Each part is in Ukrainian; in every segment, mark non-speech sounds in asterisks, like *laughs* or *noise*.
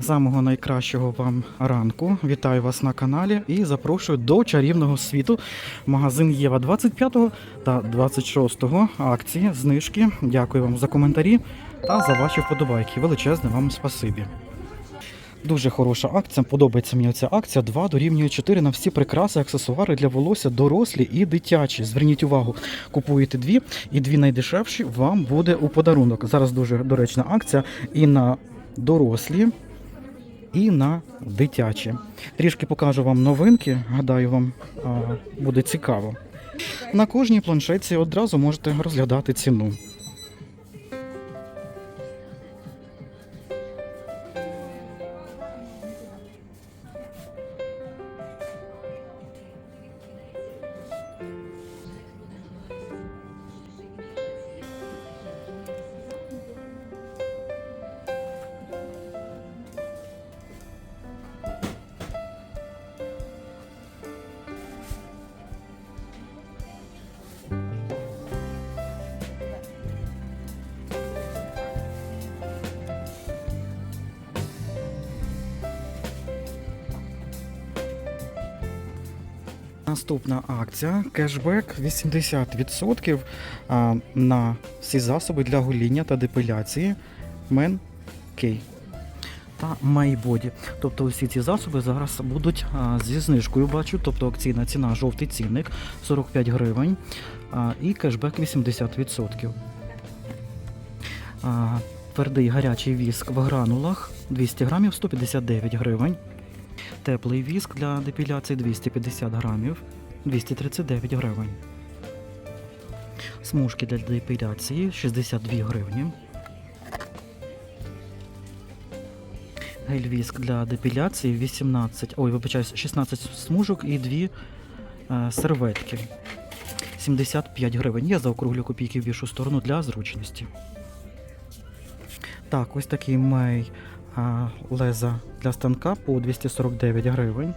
Самого найкращого вам ранку. Вітаю вас на каналі і запрошую до чарівного світу. Магазин Єва 25 та 26 акції, знижки. Дякую вам за коментарі та за ваші вподобайки. Величезне вам спасибі. Дуже хороша акція. Подобається мені ця акція. 2 дорівнює 4 на всі прикраси, аксесуари для волосся, дорослі і дитячі. Зверніть увагу, купуєте дві, і дві найдешевші вам буде у подарунок. Зараз дуже доречна акція і на дорослі, і на дитячі. Трішки покажу вам новинки. Гадаю, вам буде цікаво. На кожній планшетці одразу можете розглядати ціну. Наступна акція кешбек 80% на всі засоби для гоління та депиляції Men K та Майбоді. Тобто усі ці засоби зараз будуть зі знижкою, бачу. Тобто акційна ціна жовтий цінник 45 гривень і кешбек 80%. Твердий гарячий віск в гранулах 200 грамів 159 гривень. Теплий віск для депіляції 250 грамів 239 гривень. Смужки для депіляції 62 гривні. Гель-віск для депіляції 18, ой, вибачаюсь, 16 смужок і 2 е, серветки. 75 гривень. Я заокруглю копійки в більшу сторону для зручності. Так, ось такий мей леза для станка по 249 гривень.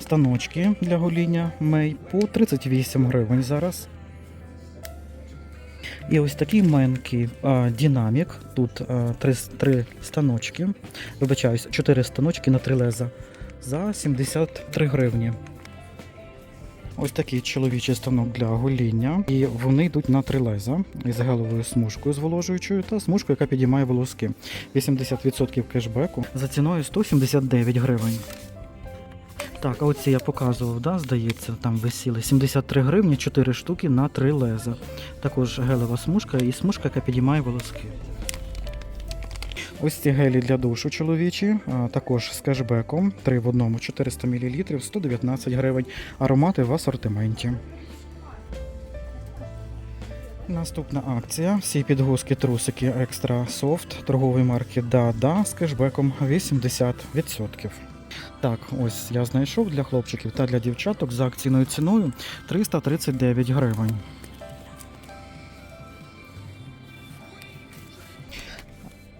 Станочки для гоління мей по 38 гривень зараз. І ось такий менкий динамік. Тут а, три, три станочки. Вибачаюсь, 4 станочки на 3 леза за 73 гривні. Ось такий чоловічий станок для гоління. І вони йдуть на три із геловою смужкою зволожуючою та смужкою, яка підіймає волоски. 80% кешбеку за ціною 179 гривень. Так, а оці я показував, да, здається, там висіли 73 гривні, 4 штуки на 3 леза. Також гелева смужка і смужка, яка підіймає волоски. Ось ці гелі для душу чоловічі, також з кешбеком 3 в одному 400 мл, 119 гривень. Аромати в асортименті. Наступна акція. Всі підгузки трусики Extra Soft торгової марки Да-Да з кешбеком 80%. Так, ось я знайшов для хлопчиків та для дівчаток за акційною ціною 339 гривень.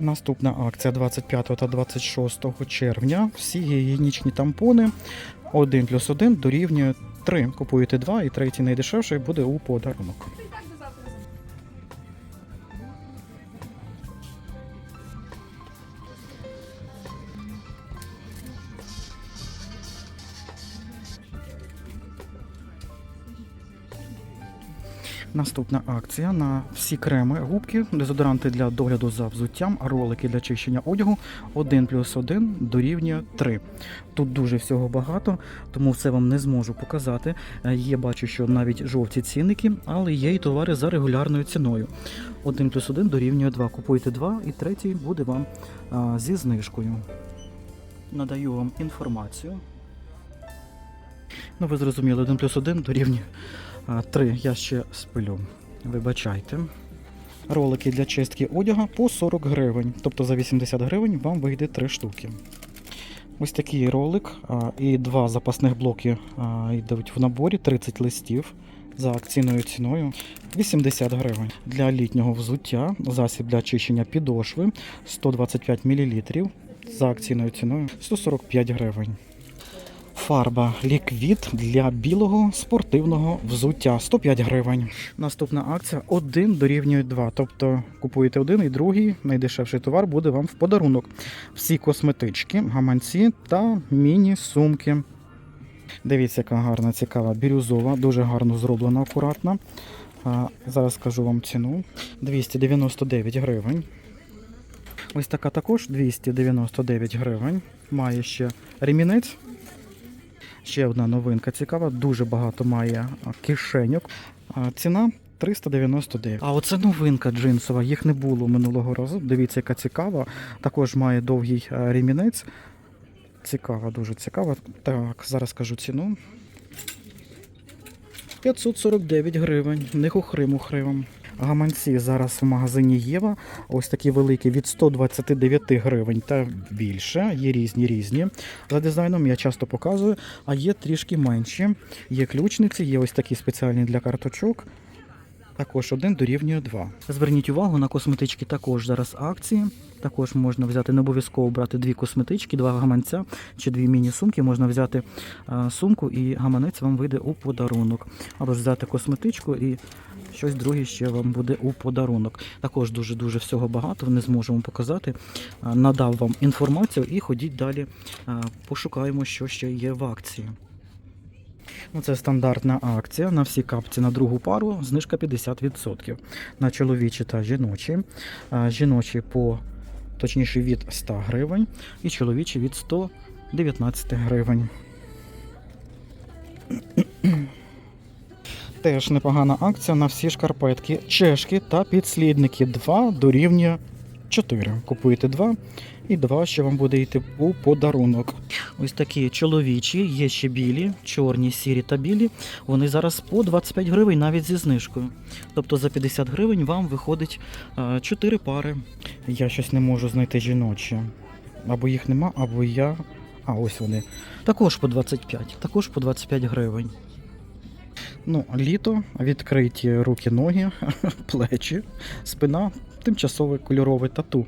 Наступна акція 25 та 26 червня. Всі гігієнічні тампони 1 плюс 1 дорівнює 3. Купуєте 2 і третій найдешевший буде у подарунок. Наступна акція на всі креми, губки, дезодоранти для догляду за взуттям, ролики для чищення одягу 1 плюс 1 дорівнює 3. Тут дуже всього багато, тому все вам не зможу показати. Е, Є, бачу, що навіть жовті цінники, але є і товари за регулярною ціною. 1 плюс 1 дорівнює 2. Купуйте 2 і третій буде вам а, зі знижкою. Надаю вам інформацію. Ну, ви зрозуміли, 1 плюс 1 дорівнює 3. Я ще спилю. Вибачайте. Ролики для чистки одяга по 40 гривень. Тобто за 80 гривень вам вийде 3 штуки. Ось такий ролик і два запасних блоки йдуть в наборі 30 листів за акційною ціною 80 гривень. Для літнього взуття засіб для очищення підошви 125 мл за акційною ціною 145 гривень. Фарба ліквід для білого спортивного взуття 105 гривень. Наступна акція 1 дорівнює 2. Тобто купуєте один і другий найдешевший товар буде вам в подарунок. Всі косметички, гаманці та міні-сумки. Дивіться, яка гарна, цікава, бірюзова, дуже гарно зроблена, акуратна. Зараз скажу вам ціну. 299 гривень. Ось така також 299 гривень. Має ще ремінець. Ще одна новинка цікава, дуже багато має кишеньок. Ціна 399. А оце новинка джинсова, їх не було минулого разу. Дивіться, яка цікава. Також має довгий а, ремінець. Цікава, дуже цікава. Так, зараз кажу ціну. 549 гривень. Не хухри-мухри вам. Гаманці зараз в магазині Єва. Ось такі великі від 129 гривень та більше. Є різні різні. За дизайном я часто показую, а є трішки менші. Є ключниці, є ось такі спеціальні для карточок. Також один дорівнює 2. Зверніть увагу на косметички також зараз акції. Також можна взяти, не обов'язково брати дві косметички, два гаманця чи дві міні-сумки. Можна взяти сумку і гаманець вам вийде у подарунок. Або ж взяти косметичку і щось друге ще вам буде у подарунок. Також дуже-дуже всього багато, не зможемо показати. Надав вам інформацію і ходіть далі, пошукаємо, що ще є в акції. Ну, це стандартна акція на всі капці на другу пару, знижка 50%. На чоловічі та жіночі. Жіночі по точніше від 100 гривень і чоловічі від 119 гривень. Теж непогана акція на всі шкарпетки, чешки та підслідники. 2 дорівнює 4. Купуєте 2 і 2 ще вам буде йти у подарунок. Ось такі чоловічі, є ще білі, чорні, сірі та білі. Вони зараз по 25 гривень навіть зі знижкою. Тобто за 50 гривень вам виходить 4 пари. Я щось не можу знайти жіночі. Або їх нема, або я. А ось вони. Також по 25, також по 25 гривень. Ну, літо, відкриті руки, ноги, *laughs* плечі, спина, тимчасове кольорове тату.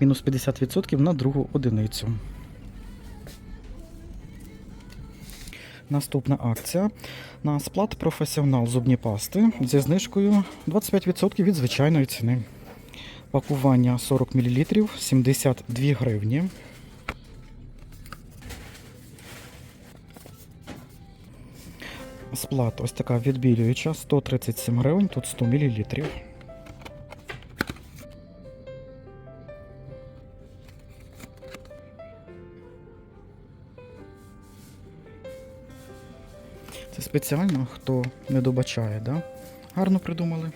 Мінус 50% на другу одиницю. Наступна акція на сплат професіонал зубні пасти зі знижкою 25% від звичайної ціни. Пакування 40 мл 72 гривні. Сплат ось така відбілююча 137 гривень, тут 100 мл. Це спеціально, хто не добачає, да? Гарно придумали.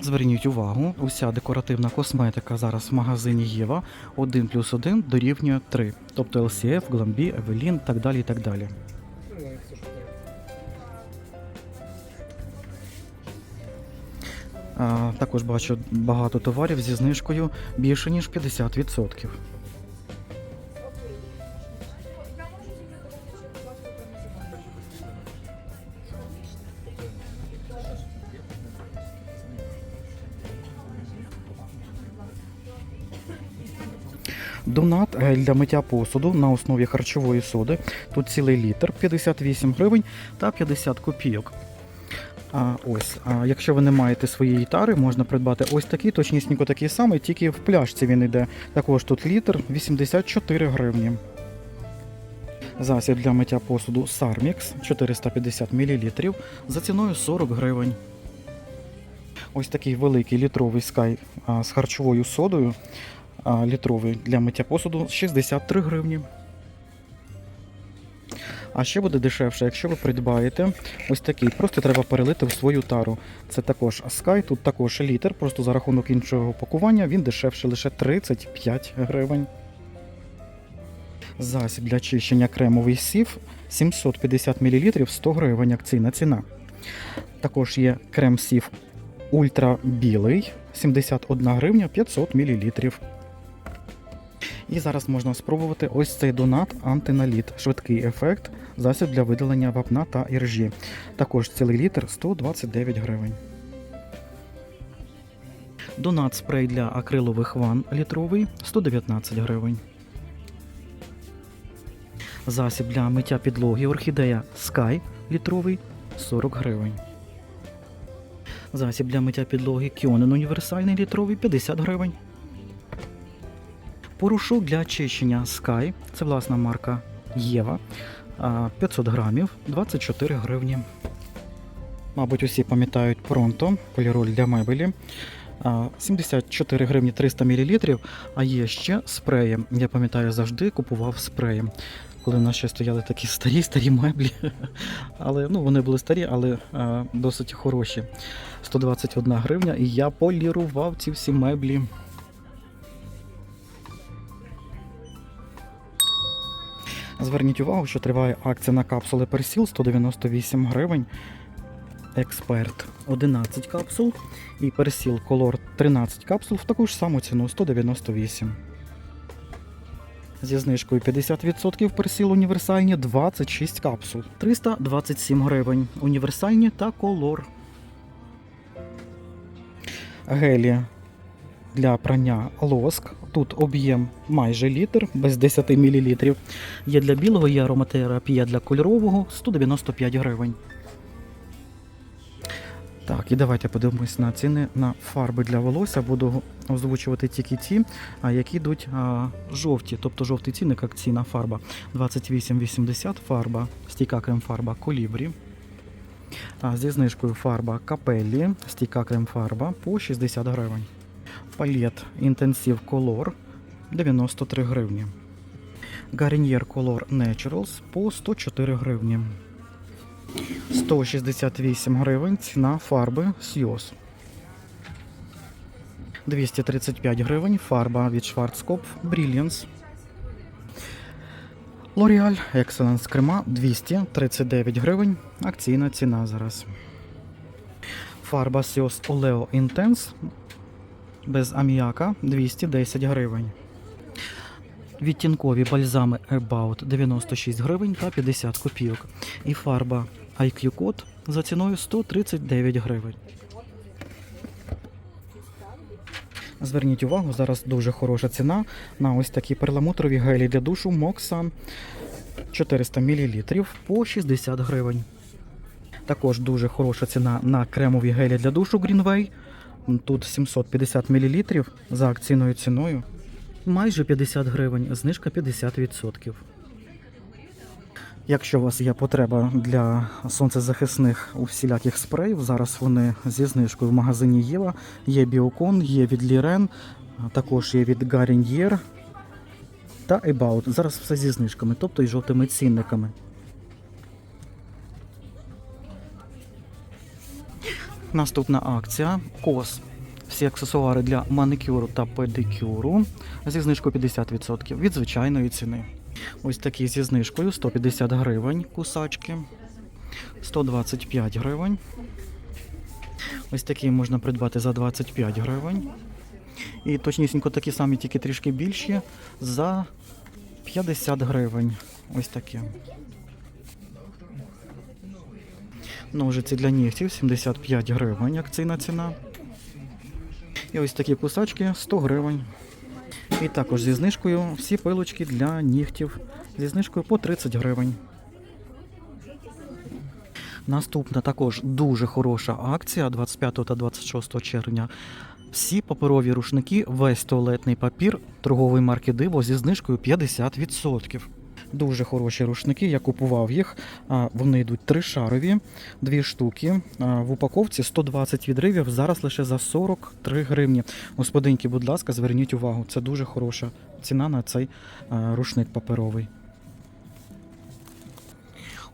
Зверніть увагу, уся декоративна косметика зараз в магазині Єва 1 плюс 1 дорівнює 3. Тобто LCF, Glambi, Evelyn, так далі і так далі. Також бачу багато товарів зі знижкою більше ніж 50%. Донат для миття посуду на основі харчової соди. Тут цілий літр 58 гривень та 50 копійок. А, ось, а, якщо ви не маєте своєї тари, можна придбати ось такий, точнісінько такий самий, тільки в пляшці він йде. Також тут літр 84 гривні. Засіб для миття посуду Sarmix 450 мл за ціною 40 гривень. Ось такий великий літровий скай з харчовою содою. Літровий для миття посуду 63 гривні. А ще буде дешевше, якщо ви придбаєте ось такий. Просто треба перелити в свою тару. Це також Sky, тут також літр, просто за рахунок іншого пакування він дешевше лише 35 гривень. Засіб для чищення кремовий сів 750 мл 100 гривень акційна ціна. Також є крем сів ультра білий 71 гривня 500 мл. І зараз можна спробувати ось цей донат антиналіт. Швидкий ефект, засіб для видалення вапна та іржі. Також цілий літр 129 гривень. Донат спрей для акрилових ван літровий 119 гривень. Засіб для миття підлоги орхідея Sky літровий 40 гривень. Засіб для миття підлоги Кьонен універсальний літровий 50 гривень. Порошок для очищення Sky, це власна марка Єва. 500 грамів 24 гривні. Мабуть, усі пам'ятають Пронто, поліроль для мебелі. 74 гривні 300 мл, а є ще спреї. Я пам'ятаю, завжди купував спреї. Коли в нас ще стояли такі старі старі меблі. *laughs* Але ну, вони були старі, але досить хороші. 121 гривня, і я полірував ці всі меблі. Зверніть увагу, що триває акція на капсули Персіл 198 гривень. Експерт 11 капсул і Персіл Колор 13 капсул в таку ж саму ціну 198. Зі знижкою 50% Персіл універсальні 26 капсул 327 гривень. Універсальні та колор. Гелі для прання лоск. Тут об'єм майже літр, без 10 мл. Є для білого, є ароматерапія для кольорового 195 гривень. Так, і давайте подивимось на ціни на фарби для волосся. Буду озвучувати тільки ті, які йдуть а, жовті, тобто жовтий цінник, акційна фарба. 28,80 фарба, стійка крем-фарба колібрі. А, зі знижкою фарба капеллі, стійка крем-фарба по 60 гривень. Палет Intensive Color 93 гривні. Garnier Color Naturals по 104 гривні. 168 гривень ціна фарби Сйоз. 235 гривень фарба від Schwarzkopf Brilliance. L'Oreal Excellence крема 239 гривень. Акційна ціна зараз. Фарба Сйоз Oleo Intense без аміака 210 гривень. Відтінкові бальзами About 96 гривень та 50 копійок. І фарба IQ Code за ціною 139 гривень. Зверніть увагу, зараз дуже хороша ціна на ось такі перламутрові гелі для душу Moxan 400 мл по 60 гривень. Також дуже хороша ціна на кремові гелі для душу Greenway. Тут 750 мл за акційною ціною. Майже 50 гривень, знижка 50%. Якщо у вас є потреба для сонцезахисних у всіляких спреїв, зараз вони зі знижкою в магазині Єва. Є Біокон, є від Лірен, також є від Garnier та About. Зараз все зі знижками, тобто і жовтими цінниками. Наступна акція Кос. Всі аксесуари для маникюру та педикюру зі знижкою 50% від звичайної ціни. Ось такі зі знижкою 150 гривень кусачки, 125 гривень. Ось такі можна придбати за 25 гривень. І точнісінько такі самі, тільки трішки більші, за 50 гривень. Ось такі. Ножиці для нігтів 75 гривень, акційна ціна. І ось такі кусачки 100 гривень. І також зі знижкою всі пилочки для нігтів зі знижкою по 30 гривень. Наступна також дуже хороша акція 25 та 26 червня. Всі паперові рушники, весь туалетний папір торгової марки Диво зі знижкою 50%. Дуже хороші рушники, я купував їх. Вони йдуть тришарові, дві штуки. В упаковці 120 відривів, зараз лише за 43 гривні. Господинки, будь ласка, зверніть увагу, це дуже хороша ціна на цей рушник паперовий.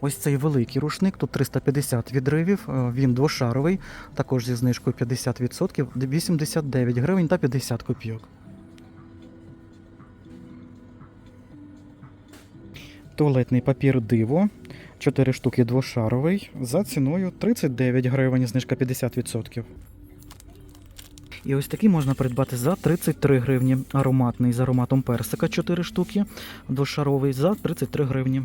Ось цей великий рушник, тут 350 відривів, він двошаровий, також зі знижкою 50%, 89 гривень та 50 копійок. Туалетний папір диво. 4 штуки двошаровий за ціною 39 гривень, знижка 50%. І ось такий можна придбати за 33 гривні. Ароматний з ароматом персика 4 штуки. Двошаровий за 33 гривні.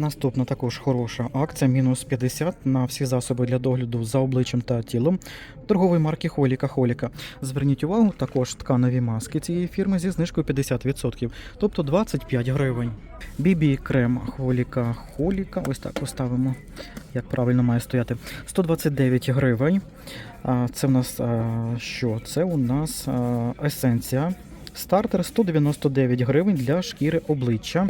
Наступна також хороша акція, мінус 50 на всі засоби для догляду за обличчям та тілом торгової марки Холіка Холіка. Зверніть увагу, також тканові маски цієї фірми зі знижкою 50%, тобто 25 гривень. BB крем Холіка Холіка, ось так поставимо, як правильно має стояти. 129 гривень. Це в нас що? Це у нас есенція. Стартер 199 гривень для шкіри обличчя.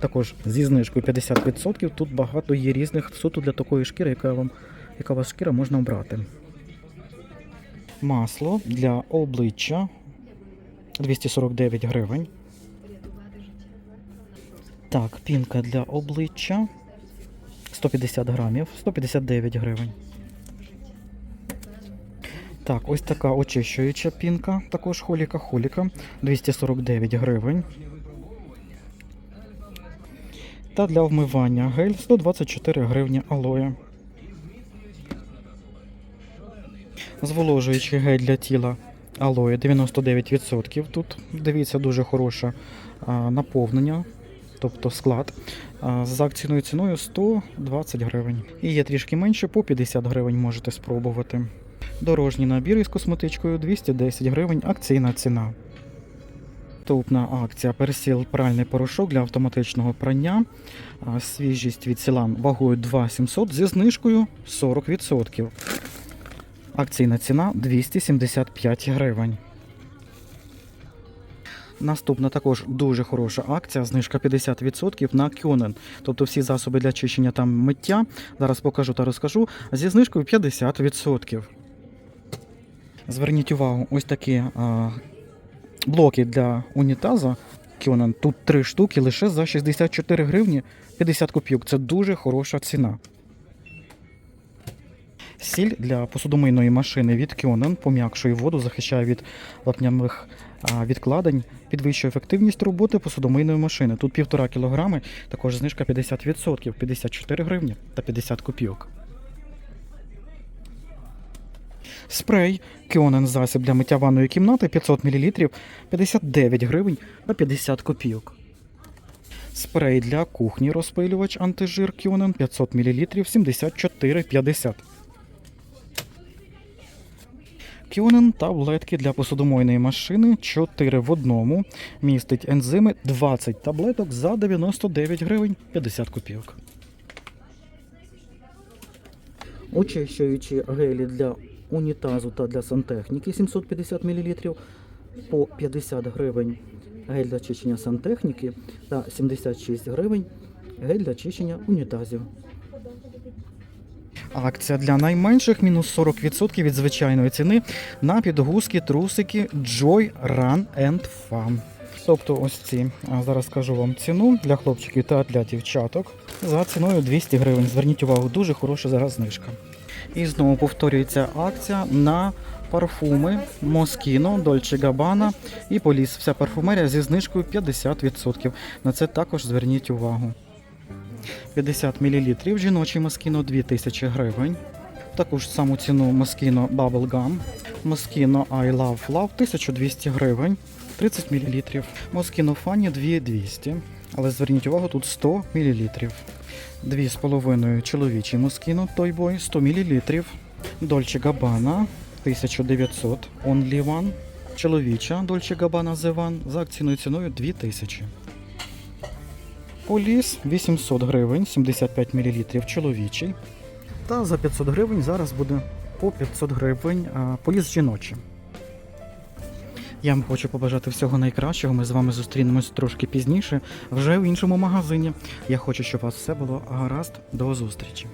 Також зі знижкою 50%. Тут багато є різних суто для такої шкіри, яка вам яка вас шкіра можна обрати. Масло для обличчя 249 гривень. Так, пінка для обличчя 150 грамів, 159 гривень. Так, ось така очищуюча пінка, також холіка-холіка, 249 гривень. Та для вмивання гель 124 гривні алоє. Зволожуючий гель для тіла алоє 99%. Тут дивіться дуже хороше а, наповнення, тобто склад. За акційною ціною 120 гривень. І є трішки менше, по 50 гривень можете спробувати. Дорожній набір із косметичкою 210 гривень, акційна ціна. Наступна акція пересіл пральний порошок для автоматичного прання. Свіжість від Сілан вагою 2700 зі знижкою 40%. Акційна ціна 275 гривень. Наступна також дуже хороша акція, знижка 50% на Кьонен. Тобто всі засоби для чищення та миття. Зараз покажу та розкажу зі знижкою 50%. Зверніть увагу, ось такі а, блоки для унітаза Кьонен. Тут три штуки лише за 64 гривні 50 копійок. Це дуже хороша ціна. Сіль для посудомийної машини від Кьонен пом'якшує воду, захищає від вапнямих а, відкладень, підвищує ефективність роботи посудомийної машини. Тут 1,5 кг, також знижка 50%, 54 гривні та 50 копійок. Спрей Кьонен засіб для миття ванної кімнати 500 мл 59 гривень та 50 копійок. Спрей для кухні розпилювач антижир Кьонен 500 мл 74,50. Кьонен таблетки для посудомойної машини 4 в одному. Містить ензими 20 таблеток за 99 гривень 50 копійок. Очищуючі гелі для унітазу та для сантехніки 750 мл по 50 гривень. Гель для чищення сантехніки та 76 гривень гель для чищення унітазів. Акція для найменших мінус 40% від звичайної ціни на підгузки, трусики Joy Run and Fun. Тобто ось ці. Зараз скажу вам ціну для хлопчиків та для дівчаток. За ціною 200 гривень. Зверніть увагу, дуже хороша зараз знижка. І знову повторюється акція на парфуми Moschino, Dolce Gabbana і Police. Вся парфумерія зі знижкою 50%. На це також зверніть увагу. 50 мл жіночий Moschino 2000 гривень. Таку ж саму ціну Moschino Bubble Gum. Moschino I Love Love 1200 гривень. 30 мл. Moschino Funny 2200. Але зверніть увагу, тут 100 мл. 2,5 чоловічий Moschino Toy Boy 100 мл. Dolce Gabbana 1900 Only One. Чоловіча Gabbana The One за акційною ціною 2000. Поліс 800 гривень, 75 мл чоловічий. Та за 500 гривень зараз буде по 500 гривень поліс жіночий. Я вам хочу побажати всього найкращого. Ми з вами зустрінемось трошки пізніше, вже в іншому магазині. Я хочу, щоб у вас все було гаразд. До зустрічі.